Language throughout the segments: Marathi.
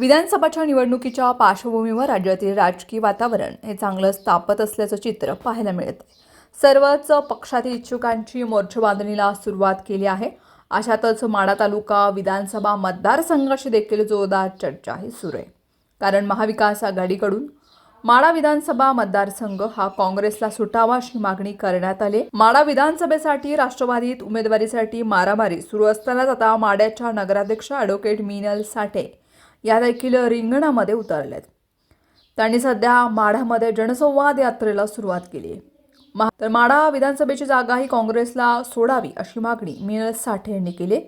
विधानसभाच्या निवडणुकीच्या पार्श्वभूमीवर राज्यातील राजकीय वातावरण हे चांगलंच तापत असल्याचं चित्र पाहायला मिळत सर्वच पक्षातील इच्छुकांची मोर्चा बांधणीला सुरुवात केली आहे. अशातच माडा तालुका विधानसभा मतदारसंघाशी देखील जोरदार चर्चा ही सुरू आहे. कारण महाविकास आघाडीकडून माडा विधानसभा मतदारसंघ हा काँग्रेसला सुटावा अशी मागणी करण्यात आली. माडा विधानसभेसाठी राष्ट्रवादीत उमेदवारीसाठी मारामारी सुरू असतानाच आता माड्याच्या नगराध्यक्ष ॲडव्होकेट मिनल साठे या देखील रिंगणामध्ये उतरलेत. त्यांनी सध्या माढ्यामध्ये जनसंवाद यात्रेला सुरुवात केली आहे मा- तर माढा विधानसभेची जागा ही काँग्रेसला सोडावी अशी मागणी मिनल साठे यांनी केली.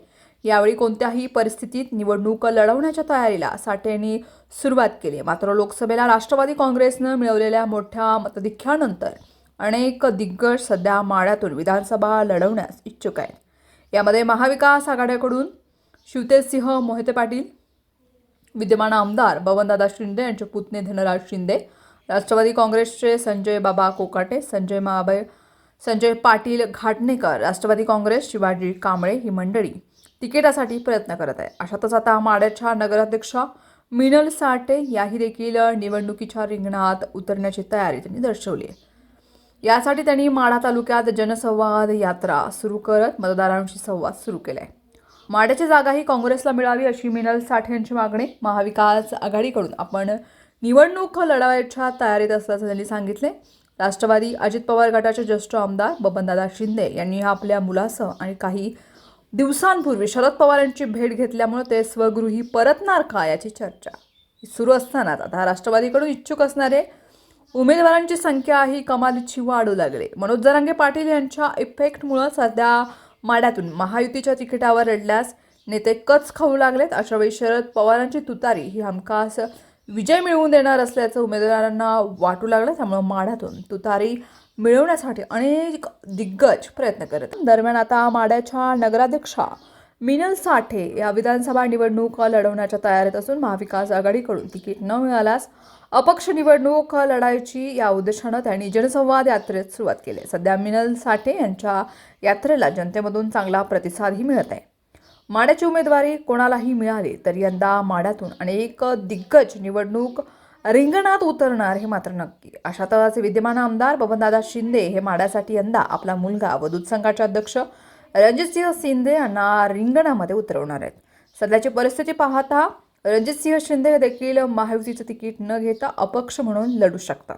यावेळी कोणत्याही परिस्थितीत निवडणूक लढवण्याच्या तयारीला साठे यांनी सुरुवात केली. आहे. मात्र लोकसभेला राष्ट्रवादी काँग्रेसनं मिळवलेल्या मोठ्या मतदिख्यानंतर अनेक दिग्गज सध्या माढ्यातून विधानसभा लढवण्यास इच्छुक आहेत. यामध्ये महाविकास आघाड्याकडून शिवतेजसिंह मोहिते पाटील विद्यमान आमदार बबनदादा शिंदे यांचे पुतणे धनराज शिंदे राष्ट्रवादी काँग्रेसचे संजय बाबा कोकाटे संजय महाबय संजय पाटील घाटणेकर राष्ट्रवादी काँग्रेस शिवाजी कांबळे ही मंडळी तिकिटासाठी प्रयत्न करत आहे अशातच आता माड्याच्या नगराध्यक्ष मिनल साठे याही देखील निवडणुकीच्या रिंगणात उतरण्याची तयारी त्यांनी दर्शवली आहे. यासाठी त्यांनी माढा तालुक्यात जनसंवाद यात्रा सुरू करत मतदारांशी संवाद सुरू केला आहे जागा ही काँग्रेसला मिळावी अशी मिनल साठे यांची मागणी महाविकास आघाडीकडून. आपण निवडणूक लढवायच्या तयारीत असल्याचं त्यांनी सांगितले. राष्ट्रवादी अजित पवार गटाचे ज्येष्ठ आमदार बबनदादा शिंदे यांनी आपल्या मुलासह आणि काही दिवसांपूर्वी शरद पवार यांची भेट घेतल्यामुळे ते स्वगृही परतणार का याची चर्चा सुरू असतानाच आता राष्ट्रवादीकडून इच्छुक असणारे उमेदवारांची संख्या ही कमालीची वाढू लागली. मनोज जरांगे पाटील यांच्या इफेक्टमुळं सध्या माड्यातून महायुतीच्या तिकिटावर लढल्यास नेते कच खाऊ लागलेत. अशावेळी शरद पवारांची तुतारी. ही हमखास विजय मिळवून देणार असल्याचं उमेदवारांना वाटू लागलं. त्यामुळं माढ्यातून तुतारी मिळवण्यासाठी अनेक दिग्गज प्रयत्न करत दरम्यान आता माड्याच्या नगराध्यक्षा मिनल साठे या विधानसभा निवडणूक लढवण्याच्या तयारीत असून महाविकास आघाडीकडून तिकीट न मिळाल्यास अपक्ष निवडणूक लढायची या उद्देशानं त्यांनी जनसंवाद यात्रेत सुरुवात केली. सध्या मिनल साठे यांच्या यात्रेला जनतेमधून चांगला प्रतिसादही मिळत आहे. माड्याची उमेदवारी कोणालाही मिळाली तर यंदा माड्यातून अनेक दिग्गज निवडणूक रिंगणात उतरणार हे मात्र नक्की. अशातच विद्यमान आमदार बबनदादा शिंदे हे माड्यासाठी यंदा आपला मुलगा व दूध संघाचे अध्यक्ष रणजितसिंह शिंदे यांना रिंगणामध्ये उतरवणार आहेत. सध्याची परिस्थिती पाहता रणजितसिंह शिंदे हे देखील महायुतीचं तिकीट न घेता अपक्ष म्हणून लढू शकतात.